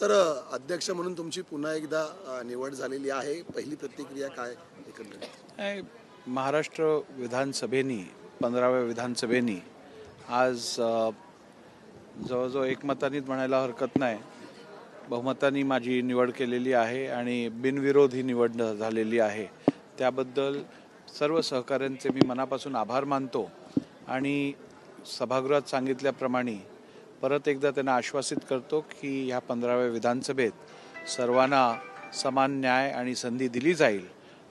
तर अध्यक्ष म्हणून तुमची पुन्हा एकदा निवड झालेली आहे. पहिली प्रतिक्रिया काय एकंदरीत? महाराष्ट्र विधानसभेनी पंधराव्या विधानसभेनी आज जवळजवळ एकमतानीच म्हणायला हरकत नाही. बहुमतानी माझी निवड केलेली आहे आणि बिनविरोध ही निवड झालेली आहे. त्याबद्दल सर्व सहकाऱ्यांचे मी मनापासून आभार मानतो आणि सभागृहात सांगितल्याप्रमाणे परत एकदा त्यांना आश्वासित करतो की ह्या पंधराव्या विधानसभेत सर्वांना समान न्याय आणि संधी दिली जाईल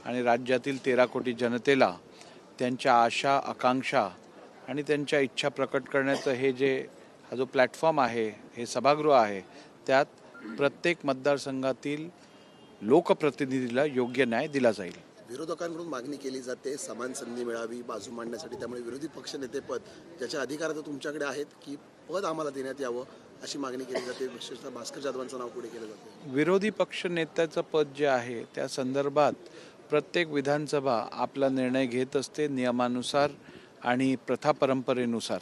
आणि राज्यातील तेरा कोटी जनतेला त्यांच्या आशा आकांक्षा आणि त्यांच्या इच्छा प्रकट करण्याचं हे जे हा जो प्लॅटफॉर्म आहे हे सभागृह आहे त्यात प्रत्येक मतदारसंघातील लोकप्रतिनिधीला योग्य न्याय दिला जाईल. विरोधकांकडून मागणी केली जाते समान संधी मिळावी बाजू मांडण्यासाठी त्यामुळे विरोधी पक्ष नेतेपद ज्याच्या अधिकार आता तुमच्याकडे आहेत की पद आम्हाला देण्यात यावं अशी मागणी केली जाते. विशेषतः भास्कर जाधवांचं नाव पुढे केलं जाते. विरोधी पक्ष नेत्याचं पद जे आहे त्या संदर्भात प्रत्येक विधानसभा आपला निर्णय घेत असते नियमानुसार आणि प्रथा परंपरेनुसार.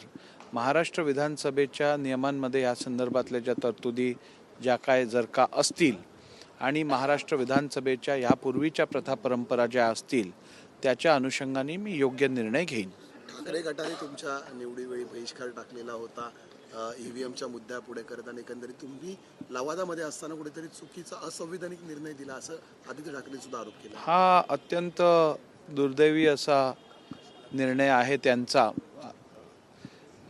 महाराष्ट्र विधानसभेच्या नियमांमध्ये या संदर्भातल्या ज्या तरतुदी ज्या काय जर का असतील आणि महाराष्ट्र विधानसभेच्या यापूर्वीच्या प्रथा परंपरा ज्या असतील त्याच्या अनुषंगाने मी योग्य निर्णय घेईन. ठाकरे गटाने तुमच्या निवडीवेळी बहिष्कार टाकलेला होता. ईव्हीएमच्या मुद्द्या पुढे करत आणि एकंदरीत तुम्ही लवादामध्ये असताना कुठेतरी चुकीचा असंविधानिक निर्णय दिला असं आदित्य ठाकरे सुद्धा आरोप केला. हा अत्यंत दुर्दैवी असा निर्णय आहे त्यांचा.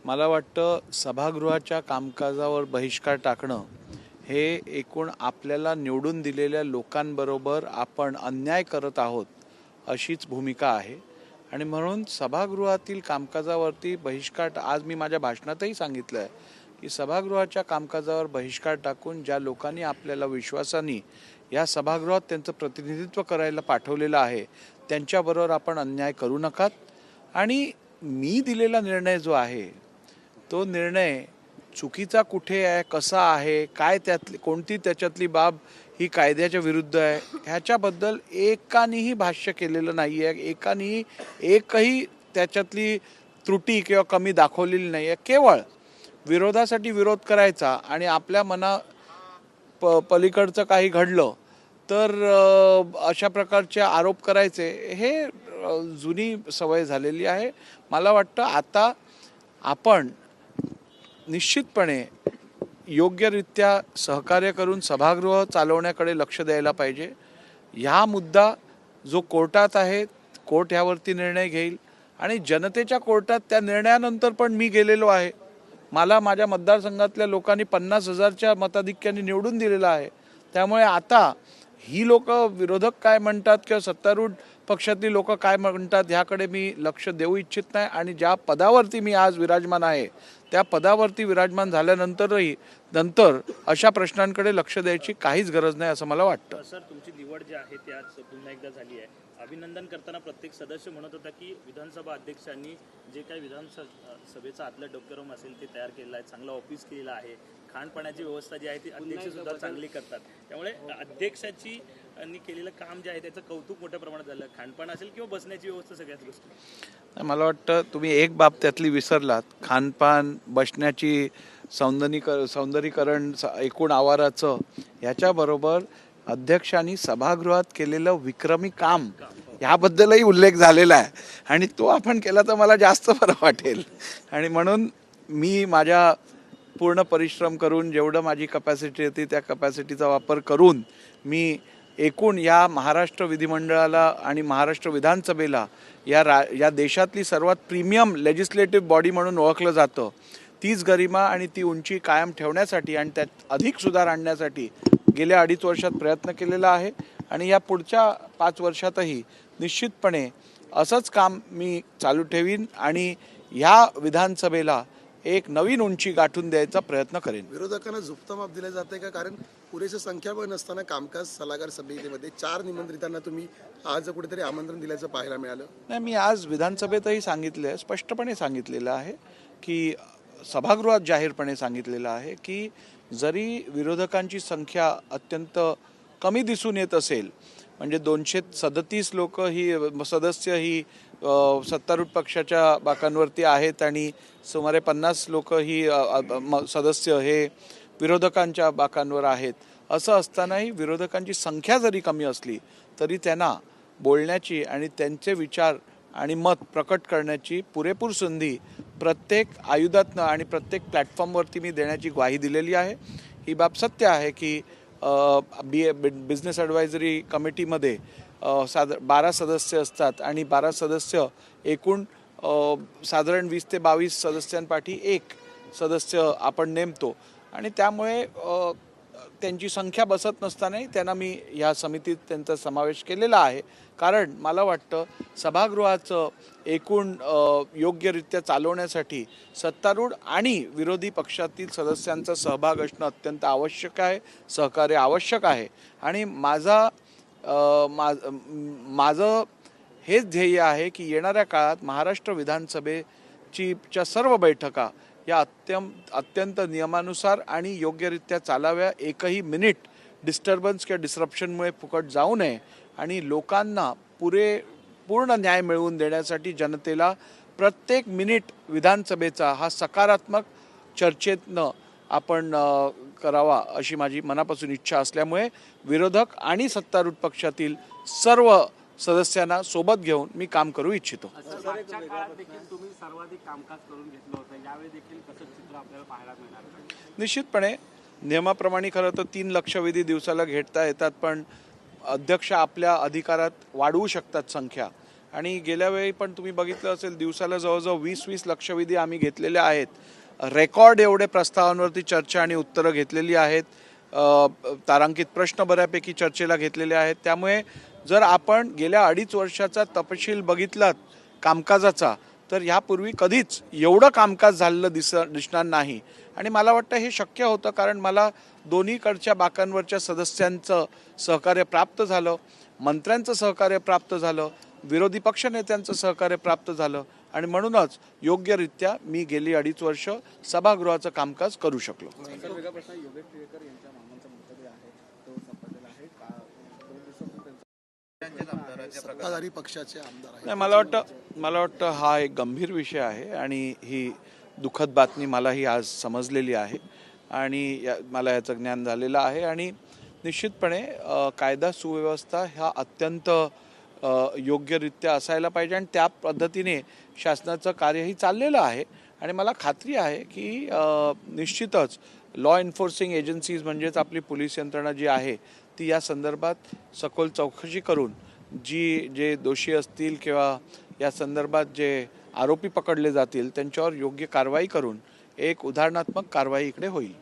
मला वाटतं सभागृहाच्या कामकाजावर बहिष्कार टाकणं हे एकूण आपल्याला निवडून दिलेल्या लोकांबरोबर आपण अन्याय करत आहोत अशीच भूमिका आहे. आणि म्हणून सभागृहातील कामकाजावरती बहिष्कार आज मी माझ्या भाषणातही सांगितलं आहे की सभागृहाच्या कामकाजावर बहिष्कार टाकून ज्या लोकांनी आपल्याला विश्वासाने या सभागृहात त्यांचं प्रतिनिधित्व करायला पाठवलेलं आहे त्यांच्याबरोबर आपण अन्याय करू नकात. आणि मी दिलेला निर्णय जो आहे तो निर्णय चुकीचा कुठे आहे कसा आहे काय त्यातली कोणती त्याच्यातली बाब ही कायद्याच्या विरुद्ध आहे ह्याच्याबद्दल एकानेही भाष्य केलेलं नाही आहे एकानेही एकही त्याच्यातली त्रुटी किंवा कमी दाखवलेली नाही आहे केवळ विरोधासाठी विरोध करायचा आणि आपल्या मना प पलीकडचं काही घडलं तर अशा प्रकारचे आरोप करायचे हे जुनी सवय झालेली आहे. मला वाटतं आता आपण निश्चितपणे योग्यरित्या सहकार्य करून सभागृह चालवण्याकडे लक्ष द्यायला पाहिजे. ह्या मुद्दा जो कोर्टात आहे कोर्ट ह्यावरती निर्णय घेईल आणि जनतेच्या कोर्टात त्या निर्णयानंतर पण मी गेलेलो आहे. मला माझ्या मतदारसंघातल्या लोकांनी पन्नास हजारच्या मताधिक्याने निवडून दिलेलं आहे. त्यामुळे आता ही लोक विरोधक काय म्हणतात किंवा सत्तारूढ पक्षातली लोक काय म्हणतात ह्याकडे मी लक्ष देऊ इच्छित नाही आणि ज्या पदावरती मी आज विराजमान आहे त्या पदावरती विराजमान झाल्यानंतरही नंतर अशा प्रश्नांकडे लक्ष द्यायची काहीच गरज नाही असं मला वाटतं. सर तुमची निवड जी आहे ती आज पुन्हा एकदा झाली आहे. अभिनंदन करताना प्रत्येक सदस्य म्हणत होता की विधानसभा अध्यक्षांनी जे काही विधानसभेचा आतलं डोक्यरम असेल ते तयार केलेलं आहे चांगलं ऑफिस केलेलं आहे. खाणपाण्याची व्यवस्था जी आहे ती अध्यक्ष सुद्धा चांगली करतात. त्यामुळे अध्यक्षाची यांनी केलेलं काम जे आहे त्याचं कौतुक मोठ्या प्रमाणात झालं. खानपान असेल किंवा बसण्याची व्यवस्था सगळ्याच गोष्टी. मला वाटतं तुम्ही एक बाब त्यातली विसरलात. खानपान बसण्याची सौंदर्यीकर सौंदर्यीकरण एकूण आवाराचं ह्याच्याबरोबर अध्यक्षांनी सभागृहात केलेलं विक्रमी काम ह्याबद्दलही उल्लेख झालेला आहे. आणि तो आपण केला तर मला जास्त बरं वाटेल. आणि म्हणून मी माझ्या पूर्ण परिश्रम करून जेवढं माझी कपॅसिटी होती त्या कपॅसिटीचा वापर करून मी एकूण या महाराष्ट्र विधिमंडळाला आणि महाराष्ट्र विधानसभेला या रा या देशातली सर्वात प्रीमियम लेजिस्लेटिव्ह बॉडी म्हणून ओळखलं जातं. तीच गरिमा आणि ती उंची कायम ठेवण्यासाठी आणि त्यात अधिक सुधार आणण्यासाठी गेल्या अडीच वर्षात प्रयत्न केलेला आहे. आणि या पुढच्या पाच वर्षातही निश्चितपणे असंच काम मी चालू ठेवीन आणि ह्या विधानसभेला एक नवीन उंची गाठून द्यायचा प्रयत्न करेन. विरोधकांना झुकतं माप दिलं जाते का? कारण पुरेसं संख्याबळ नसताना कामकाज सल्लागार समितीमध्ये चार निमंत्रितांना तुम्ही आज कुठेतरी आमंत्रण दिल्याचं पाहायला मिळालं. नाही मी आज विधानसभेतही सांगितलं आहे स्पष्टपणे सांगितलेलं आहे की सभागृहात जाहीरपणे सांगितलेलं आहे की जरी विरोधकांची संख्या अत्यंत कमी दिसून येत असेल. म्हणजे दोनशे सदतीस लोक ही सदस्य ही सत्तारूढ पक्षाच्या बाकांवरती आहेत आणि सुमारे पन्नास लोक ही म- सदस्य हे विरोधकांच्या बाकांवर आहेत. असं असतानाही विरोधकांची संख्या जरी कमी असली तरी त्यांना बोलण्याची आणि त्यांचे विचार आणि मत प्रकट करण्याची पुरेपूर संधी प्रत्येक आयुधातनं आणि प्रत्येक प्लॅटफॉर्मवरती मी देण्याची ग्वाही दिलेली आहे. ही बाब सत्य आहे की बी बिझनेस ॲडवायझरी कमिटीमध्ये साध बारा सदस्य असतात आणि बारा सदस्य एकूण साधारण वीस ते बावीस सदस्यांपाठी एक सदस्य आपण नेमतो. आणि त्यामुळे त्यांची संख्या बसत नसतानाही त्यांना मी ह्या समितीत त्यांचा समावेश केलेला आहे. कारण मला वाटतं सभागृहाचं एकूण योग्यरित्या चालवण्यासाठी सत्तारूढ आणि विरोधी पक्षातील सदस्यांचा सहभाग असणं अत्यंत आवश्यक आहे सहकार्य आवश्यक आहे. आणि माझा मा माझं हेच ध्येय आहे की येणाऱ्या काळात महाराष्ट्र विधानसभेची च्या सर्व बैठका या अत्यंत अत्यंत नियमानुसार आणि योग्यरित्या चालाव्या एकही मिनिट डिस्टर्बन्स किंवा डिस्रप्शनमुळे फुकट जाऊ नये आणि लोकांना पुरे पूर्ण न्याय मिळवून देण्यासाठी जनतेला प्रत्येक मिनिट विधानसभेचा हा सकारात्मक चर्चेतनं आपण करावा अशी माझी मनापासून इच्छा असल्यामुळे विरोधक आणि सत्तारूढ पक्षातील सर्व सदस्यांना सोबत घेऊन मी काम करू इच्छितो? निश्चितपणे नियमाप्रमाणे खरं तर तीन लक्षवेधी दिवसाला घेता येतात पण अध्यक्ष आपल्या अधिकारात वाढवू शकतात संख्या. आणि गेल्या वेळी पण तुम्ही बघितलं असेल दिवसाला जवळजवळ वीस वीस लक्षवेधी आम्ही घेतलेल्या आहेत. रेकॉर्ड एवढे प्रस्तावांवरती चर्चा आणि उत्तरं घेतलेली आहेत. तारांकित प्रश्न बऱ्यापैकी चर्चेला घेतलेले आहेत. त्यामुळे जर आपण गेल्या अडीच वर्षाचा तपशील बघितलात कामकाजाचा तर ह्यापूर्वी कधीच एवढं कामकाज झालेलं दिस दिसणार नाही. आणि मला वाटतं हे शक्य होतं कारण मला दोन्हीकडच्या बाकांवरच्या सदस्यांचं सहकार्य प्राप्त झालं मंत्र्यांचं सहकार्य प्राप्त झालं विरोधी पक्षनेत्यांचं सहकार्य प्राप्त झालं आणि म्हणूनच योग्यरित्या मी गेली अडीच वर्ष सभागृहाचं कामकाज करू शकलो. सत्ताधारी पक्षाचे आमदार आहेत. मला वाटतं मला वाटतं हा एक गंभीर विषय आहे आणि ही दुःखद बातमी मलाही आज समजलेली आहे आणि या मला याचं ज्ञान झालेलं आहे आणि निश्चितपणे कायदा सुव्यवस्था ह्या अत्यंत योग्यरित्या असायला पाहिजे आणि त्या पद्धतीने शासनाचं कार्यही चाललेलं आहे. आणि मला खात्री आहे की निश्चितच लॉ एन्फोर्सिंग एजन्सीज म्हणजेच आपली पोलीस यंत्रणा जी आहे ती या संदर्भात सखोल चौकशी करून जी जे दोषी असतील किंवा या संदर्भात जे आरोपी पकडले जातील त्यांच्यावर योग्य कारवाई करून एक उदाहरणात्मक कारवाई इकडे होईल.